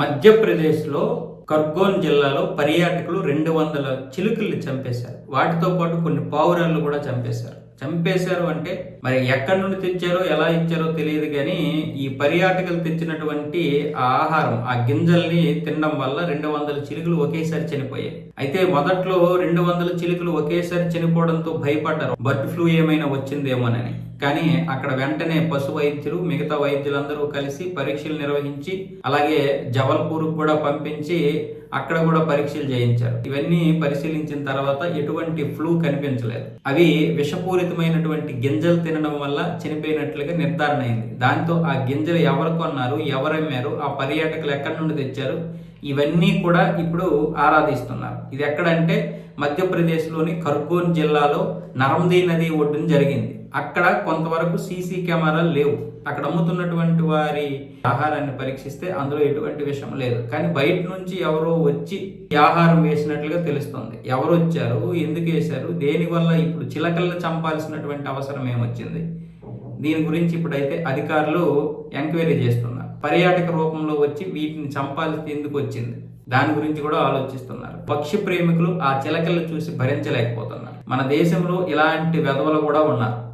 మధ్యప్రదేశ్లో ఖర్గోన్ జిల్లాలో పర్యాటకులు రెండు వందల చిలుకల్ని చంపేశారు. వాటితో పాటు కొన్ని పావురాళ్ళు కూడా చంపేశారు. చంపేశారు అంటే మరి ఎక్కడి నుండి తెచ్చారో ఎలా ఇచ్చారో తెలియదు కానీ ఈ పర్యాటకులు తెచ్చినటువంటి ఆ ఆహారం ఆ గింజల్ని తినడం వల్ల రెండు వందల చిలుకలు ఒకేసారి చనిపోయాయి. అయితే మొదట్లో రెండు వందల చిలుకలు ఒకేసారి చనిపోవడంతో భయపడ్డారు. బర్డ్ ఫ్లూ ఏమైనా వచ్చిందేమోనని కానీ అక్కడ వెంటనే పశు వైద్యులు మిగతా వైద్యులందరూ కలిసి పరీక్షలు నిర్వహించి అలాగే జబల్పూర్ కూడా పంపించి అక్కడ కూడా పరీక్షలు చేయించారు. ఇవన్నీ పరిశీలించిన తర్వాత ఎటువంటి ఫ్లూ కనిపించలేదు. అవి విషపూరిత విషపూరితమైనటువంటి గింజలు తినడం వల్ల చనిపోయినట్లుగా నిర్ధారణ అయింది. దాంతో ఆ గింజలు ఎవరు కొన్నారు ఎవరమ్మారు ఆ పర్యాటకులు ఎక్కడి నుండి తెచ్చారు ఇవన్నీ కూడా ఇప్పుడు ఆరాధిస్తున్నారు. ఇది ఎక్కడంటే మధ్యప్రదేశ్లోని ఖర్గోన్ జిల్లాలో నర్మదీ నది ఒడ్డున జరిగింది. అక్కడ కొంతవరకు సీసీ కెమెరాలు లేవు. అక్కడ అమ్ముతున్నటువంటి వారి ఆహారాన్ని పరీక్షిస్తే అందులో ఎటువంటి విషయం లేదు. కానీ బయట నుంచి ఎవరో వచ్చి ఆహారం వేసినట్లుగా తెలుస్తుంది. ఎవరు వచ్చారు? ఎందుకు వేశారు? దేనివల్ల ఇప్పుడు చిలకల్ని చంపాల్సినటువంటి అవసరం ఏమొచ్చింది? దీని గురించి ఇప్పుడైతే అధికారులు ఎంక్వైరీ చేస్తున్నారు. పర్యాటక రూపంలో వచ్చి వీటిని చంపాల్సి ఎందుకు వచ్చింది? దాని గురించి కూడా ఆలోచిస్తున్నారు. పక్షి ప్రేమికులు ఆ చిలకలు చూసి భరించలేకపోతున్నారు. మన దేశంలో ఇలాంటి వెధవలు కూడా ఉన్నారు.